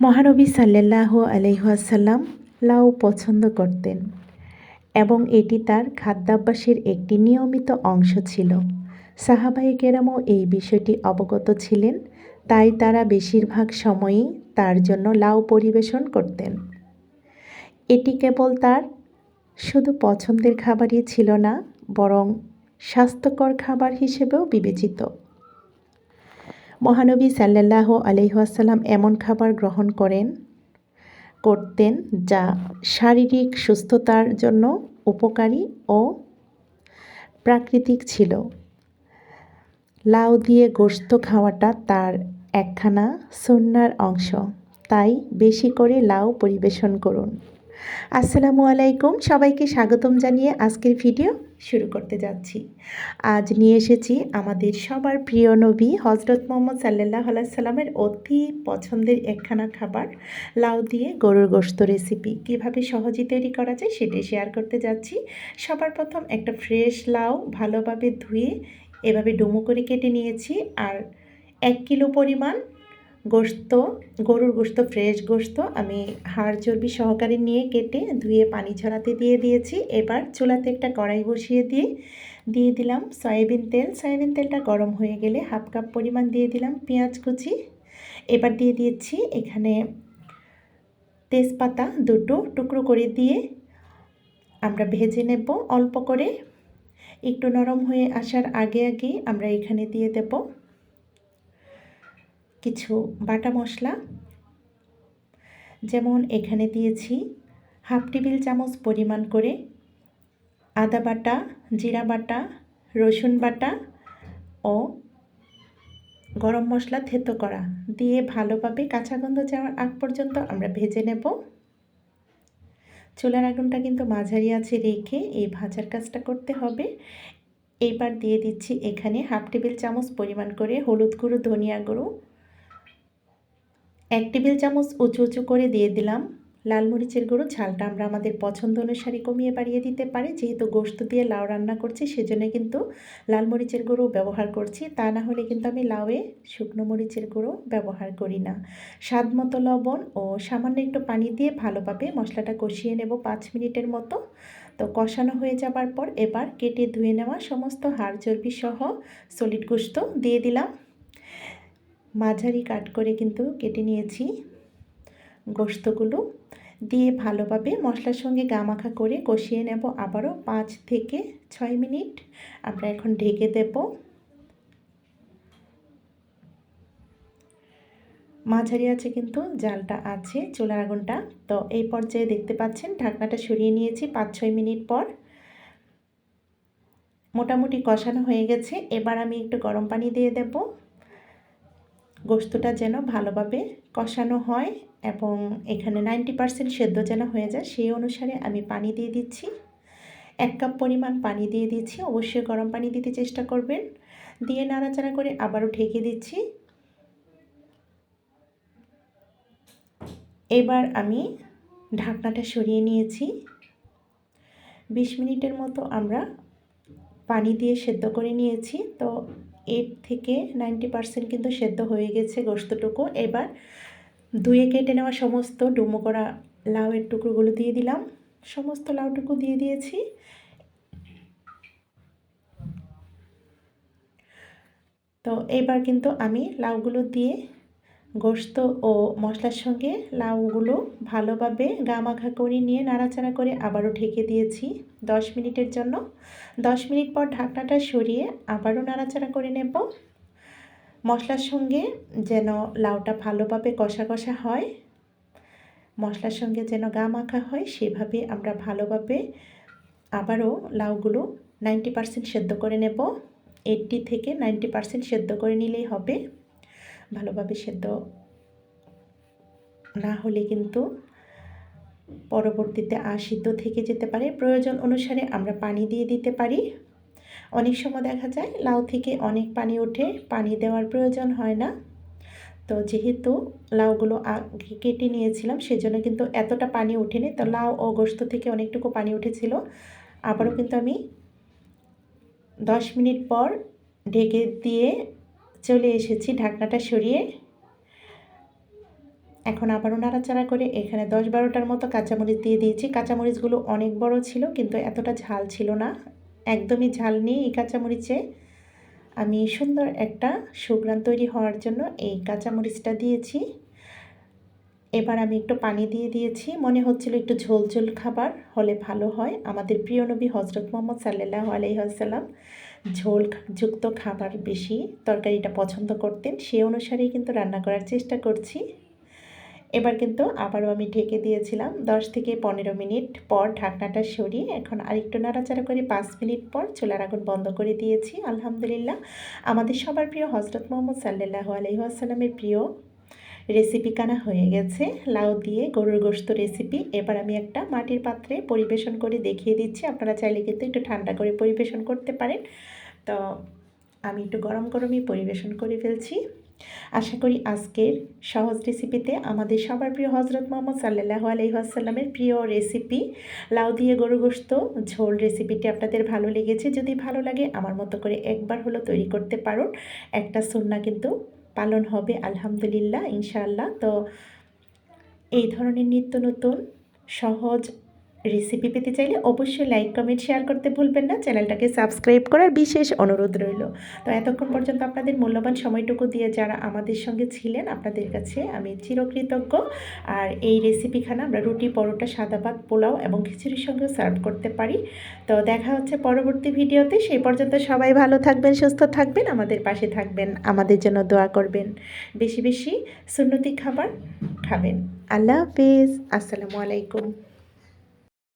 মহানবী সাল্লাহ আলহাসাল্লাম লাউ পছন্দ করতেন এবং এটি তার খাদ্যাভ্যাসের একটি নিয়মিত অংশ ছিল। সাহাবাই কেরামও এই বিষয়টি অবগত ছিলেন, তাই তারা বেশিরভাগ সময়ই তার জন্য লাউ পরিবেশন করতেন। এটি কেবল তার শুধু পছন্দের খাবারই ছিল না, বরং স্বাস্থ্যকর খাবার হিসেবেও বিবেচিত। মহানবী সাল্লাহ আলহাসাল্লাম এমন খাবার গ্রহণ করেন, করতেন যা শারীরিক সুস্থতার জন্য উপকারী ও প্রাকৃতিক ছিল। লাউ দিয়ে গোস্ত খাওয়াটা তার একখানা সন্ন্যার অংশ, তাই বেশি করে লাউ পরিবেশন করুন। আসসালামু আলাইকুম। সবাইকে স্বাগতম জানিয়ে আজকের ভিডিও শুরু করতে যাচ্ছি। আজ নিয়ে এসেছি আমাদের সবার প্রিয় নবী হজরত মোহাম্মদ সাল্লাহ সাল্লামের অতি পছন্দের একখানা খাবার, লাউ দিয়ে গরুর গোস্ত রেসিপি কীভাবে সহজে তৈরি করা যায় সেটাই শেয়ার করতে যাচ্ছি। সবার প্রথম একটা ফ্রেশ লাউ ভালোভাবে ধুয়ে এভাবে ডুমো করে কেটে নিয়েছি। আর এক কিলো পরিমাণ গোস্ত গরুর গোস্ত ফ্রেশ গোস্ত আমি হাড় চর্বি সহকারে নিয়ে কেটে ধুয়ে পানি ঝরাতে দিয়ে দিয়েছি। এবার চুলাতে একটা কড়াই বসিয়ে দিয়ে দিয়ে দিলাম সয়াবিন তেল। সয়াবিন তেলটা গরম হয়ে গেলে হাফ কাপ পরিমাণ দিয়ে দিলাম পেঁয়াজ কুচি। এবার দিয়ে দিয়েছি এখানে তেজপাতা দুটো টুকরো করে দিয়ে আমরা ভেজে নেব অল্প করে। একটু নরম হয়ে আসার আগে আগে আমরা এখানে দিয়ে দেব কিছু বাটা মশলা, যেমন এখানে দিয়েছি হাফ টেবিল চামচ পরিমাণ করে আদা বাটা, জিরা বাটা, রসুন বাটা ও গরম মশলা থেতো করা। দিয়ে ভালোভাবে কাঁচা গন্ধ যাওয়ার আগ পর্যন্ত আমরা ভেজে নেব। চুলার আগুনটা কিন্তু মাঝারি আছে রেখে এই ভাজার কাজটা করতে হবে। এইবার দিয়ে দিচ্ছি এখানে হাফ টেবিল চামচ পরিমাণ করে হলুদ গুঁড়ো, ধনিয়া গুঁড়ো এক টেবিল চামচ উঁচু উঁচু করে দিয়ে দিলাম। লাল মরিচের গুঁড়ো, ঝালটা আমরা আমাদের পছন্দ অনুসারে কমিয়ে বাড়িয়ে দিতে পারি। যেহেতু গোস্ত দিয়ে লাউ রান্না করছি, সেজন্য কিন্তু লাল মরিচের গুঁড়ো ব্যবহার করছি। তা না হলে কিন্তু আমি লাউয়ে শুকনো মরিচের গুঁড়ো ব্যবহার করি না। স্বাদ মতো লবণ ও সামান্য একটু পানি দিয়ে ভালোভাবে মশলাটা কষিয়ে নেব পাঁচ মিনিটের মতো। তো কষানো হয়ে যাবার পর এবার কেটে ধুয়ে নেওয়া সমস্ত হাড় চর্বি সহ সলিড গোস্ত দিয়ে দিলাম। মাঝারি কাট করে কিন্তু কেটে নিয়েছি গোস্তগুলো। দিয়ে ভালোভাবে মশলার সঙ্গে গামাখা করে কষিয়ে নেব আবারও পাঁচ থেকে ছয় মিনিট। আমরা এখন ঢেকে দেব। মাঝারি আছে কিন্তু, জালটা আছে, চুলার আগুনটা। তো এই পর্যায়ে দেখতে পাচ্ছেন, ঢাকনাটা সরিয়ে নিয়েছি পাঁচ ছয় মিনিট পর। মোটামুটি কষানো হয়ে গেছে। এবার আমি একটু গরম পানি দিয়ে দেব। গোস্তটা যেন ভালোভাবে কষানো হয় এবং এখানে নাইনটি পারসেন্ট সেদ্ধ যেন হয়ে যায়, সেই অনুসারে আমি পানি দিয়ে দিচ্ছি। এক কাপ পরিমাণ পানি দিয়ে দিচ্ছি, অবশ্যই গরম পানি দিতে চেষ্টা করবেন। দিয়ে নাড়াচাড়া করে আবারও ঢেকে দিচ্ছি। এবার আমি ঢাকনাটা সরিয়ে নিয়েছি। বিশ মিনিটের মতো আমরা পানি দিয়ে সেদ্ধ করে নিয়েছি। তো এইট থেকে নাইনটি পারসেন্ট কিন্তু সেদ্ধ হয়ে গেছে গোস্তটুকু এবার ধুয়ে কেটে নেওয়া সমস্ত ডুমো করা লাউয়ের টুকরোগুলো দিয়ে দিলাম। সমস্ত লাউটুকু দিয়ে দিয়েছি। তো এবার কিন্তু আমি লাউগুলো দিয়ে গোস্ত ও মশলার সঙ্গে লাউগুলো ভালোভাবে গামাখা করে নিয়ে নাড়াচাড়া করে আবারও ঢেকে দিয়েছি দশ মিনিটের জন্য। দশ মিনিট পর ঢাকনাটা সরিয়ে আবারও নাড়াচাড়া করে নেব। মশলার সঙ্গে যেন লাউটা ভালোভাবে কষা কষা হয়, মশলার সঙ্গে যেন গা মাখা হয়, সেভাবে আমরা ভালোভাবে আবারও লাউগুলো নাইনটি পারসেন্ট সেদ্ধ করে নেব। এইটটি থেকে নাইনটি পারসেন্ট সেদ্ধ করে নিলেই হবে। ভালোভাবে সেদ্ধ না হলে কিন্তু পরবর্তীতে সিদ্ধ থেকে যেতে পারে। প্রয়োজন অনুসারে আমরা পানি দিয়ে দিতে পারি। অনেক সময় দেখা যায় লাউ থেকে অনেক পানি ওঠে, পানি দেওয়ার প্রয়োজন হয় না। তো যেহেতু লাউগুলো আগে কেটে নিয়েছিলাম, সেজন্য কিন্তু এতটা পানি ওঠেনি। তো লাউ ও গোস্ত থেকে অনেকটুকু পানি উঠেছিল। আবারও কিন্তু আমি দশ মিনিট পর ঢেকে দিয়ে চলে এসেছি ঢাকনাটা সরিয়ে। এখন আবারও নাড়াচাড়া করে এখানে দশ বারোটার মতো কাঁচামরিচ দিয়ে দিয়েছি। কাঁচামরিচগুলো অনেক বড় ছিল, কিন্তু এতটা ঝাল ছিল না। একদমই ঝাল নেই এই কাঁচামরিচে। আমি সুন্দর একটা সুগ্রান তৈরি হওয়ার জন্য এই কাঁচামরিচটা দিয়েছি। এবার আমি একটু পানি দিয়ে দিয়েছি। মনে হচ্ছিল একটু ঝোল ঝোল খাবার, হলে ভালো হয়। আমাদের প্রিয় নবী হজরত মোহাম্মদ সাল্লাহ আলহিহাসাল্লাম ঝোল যুক্ত খাবার বেশি তরকারিটা পছন্দ করতেন। সেই অনুসারেই কিন্তু রান্না করার চেষ্টা করছি। এবার কিন্তু আবারও আমি ঢেকে দিয়েছিলাম। দশ থেকে পনেরো মিনিট পর ঢাকনাটা সরিয়ে এখন আরেকটু নাড়াচাড়া করে পাঁচ মিনিট পর চুলার আগুন বন্ধ করে দিয়েছি। আলহামদুলিল্লাহ। আমাদের সবার প্রিয় হজরত মোহাম্মদ সাল্লাহ আলহিহাসাল্লামের প্রিয় রেসিপি কানা হয়ে গেছে। লাউ দিয়ে গরুর গোস্ত রেসিপি এবার আমি একটা মাটির পাত্রে পরিবেশন করে দেখিয়ে দিচ্ছি। আপনারা চাইলে কিন্তু একটু ঠান্ডা করে পরিবেশন করতে পারেন। তো আমি একটু গরম গরমই পরিবেশন করে ফেলছি। আশা করি আজকের সহজ রেসিপিতে আমাদের সবার প্রিয় হজরত মোহাম্মদ সাল্লাহ আলহিহাসাল্লামের প্রিয় রেসিপি লাউ দিয়ে গরু গোস্ত ঝোল রেসিপিটি আপনাদের ভালো লেগেছে। যদি ভালো লাগে, আমার মতো করে একবার হলো তৈরি করতে পারুন। একটা সুন্না কিন্তু পালন হবে আলহামদুলিল্লাহ ইনশাআল্লাহ। তো এই ধরনের নিত্য নতুন সহজ রেসিপি পেতে চাইলে অবশ্যই লাইক কমেন্ট শেয়ার করতে ভুলবেন না। চ্যানেলটাকে সাবস্ক্রাইব করার বিশেষ অনুরোধ রইল। তো এতক্ষণ পর্যন্ত আপনাদের মূল্যবান সময়টুকু দিয়ে যারা আমাদের সঙ্গে ছিলেন, আপনাদের কাছে আমি চিরকৃতজ্ঞ। আর এই রেসিপিখানা আমরা রুটি, পরোটা, সাদা ভাত, পোলাও এবং খিচুড়ির সঙ্গেও সার্ভ করতে পারি। তো দেখা হচ্ছে পরবর্তী ভিডিওতে। সেই পর্যন্ত সবাই ভালো থাকবেন, সুস্থ থাকবেন, আমাদের পাশে থাকবেন, আমাদের জন্য দোয়া করবেন। বেশি বেশি সুন্নতি খাবার খাবেন। আল্লাহ হাফিজ। আসসালামু আলাইকুম।